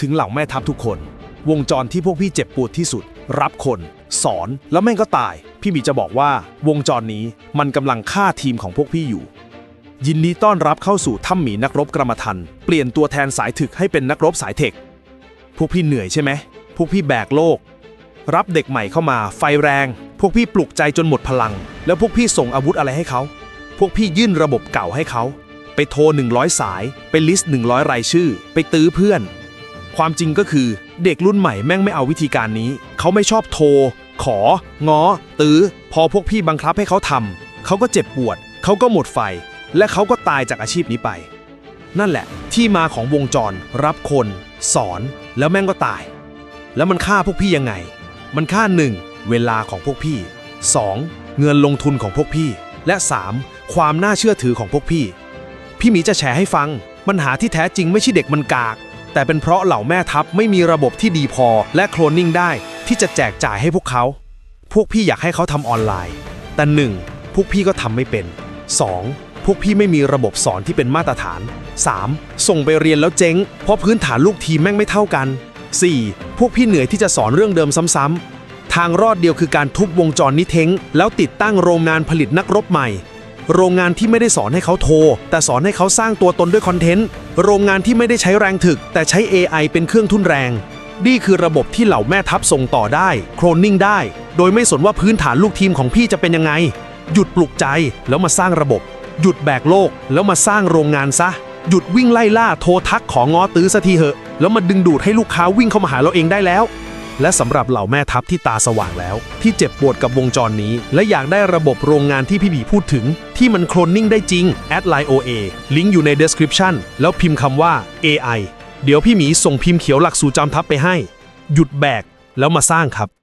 ถึงเหล่าแม่ทัพทุกคน วงจรที่พวกพี่เจ็บปวดที่สุด รับคน สอนแล้วแม่งก็ตาย พี่หมีจะบอกว่าวงจรนี้มันกำลังฆ่าทีมของพวกพี่อยู่ ยินดีต้อนรับเข้าสู่ถ้ำหมีนักรบกรมทัน เปลี่ยนตัวแทนสายถึกให้เป็นนักรบสายเทค พวกพี่เหนื่อยใช่ไหมพวกพี่แบกโลก รับเด็กใหม่เข้ามาไฟแรง พวกพี่ปลุกใจจนหมดพลัง แล้วพวกพี่ส่งอาวุธอะไรให้เขา พวกพี่ยื่นระบบเก่าให้เขา ไปโทร 100 สาย ไปลิสต์ 100 รายชื่อ ไปตื้อเพื่อน ความจริงก็คือเด็กรุ่นใหม่แม่งไม่เอาวิธีการนี้ เขาไม่ชอบโทร ขอ ง้อ ตื้อ พอพวกพี่บังคับให้เขาทำเขาก็เจ็บปวด เขาก็หมดไฟ และเขาก็ตายจากอาชีพนี้ไป นั่นแหละ ที่มาของวงจร รับคน สอน แล้วแม่งก็ตาย แล้วมันฆ่าพวกพี่ยังไง มันฆ่า 1. เวลาของพวกพี่ 2. เงินลงทุนของพวกพี่ และ 3. ความน่าเชื่อถือของพวกพี่ พี่หมีจะแชร์ให้ฟังปัญหาที่แท้จริงไม่ใช่เด็กมันกาก แต่เป็นเพราะเหล่าแม่ทัพไม่มีระบบที่ดีพอและโคลนนิ่งได้ที่จะแจกจ่ายให้พวกเขา พวกพี่อยากให้เขาทำออนไลน์ แต่หนึ่งพวกพี่ก็ทำไม่เป็น 2. พวกพี่ไม่มีระบบสอนที่เป็นมาตรฐาน 3. ส่งไปเรียนแล้วเจ๊ง เพราะพื้นฐานลูกทีมแม่งไม่เท่ากัน 4. พวกพี่เหนื่อยที่จะสอนเรื่องเดิมซ้ำๆทางรอดเดียวคือการทุบวงจรนี้เท้ง แล้วติดตั้งโรงงานผลิตนักรบใหม่ โรงงานที่ไม่ได้สอนให้เขาโทร แต่สอนให้เขาสร้างตัวตนด้วยคอนเทนต์ โรงงานที่ไม่ได้ใช้แรงถึก แต่ใช้ AI เป็นเครื่องทุนแรง นี่คือระบบที่เหล่าแม่ทัพส่งต่อได้ โคลนนิ่งได้ โดยไม่สนว่าพื้นฐานลูกทีมของพี่จะเป็นยังไง หยุดปลุกใจแล้วมาสร้างระบบ หยุดแบกโลกแล้วมาสร้างโรงงานซะ หยุดวิ่งไล่ล่าโทรทักของอตื้อสักทีเหอะ แล้วมาดึงดูดให้ลูกค้าวิ่งเข้ามาหาเราเองได้แล้ว และสำหรับเหล่าแม่ทัพที่ตาสว่างแล้ว ที่เจ็บปวดกับวงจรนี้ และอยากได้ระบบโรงงานที่พี่บีพูดถึง ที่มันโคลนนิ่งได้จริงแอดไลน์ OA ลิงก์อยู่ใน description แล้วพิมพ์คำว่า AI เดี๋ยวพี่หมีส่งพิมพ์เขียวหลักสู่จอมทัพไปให้ หยุดแบกแล้วมาสร้างครับ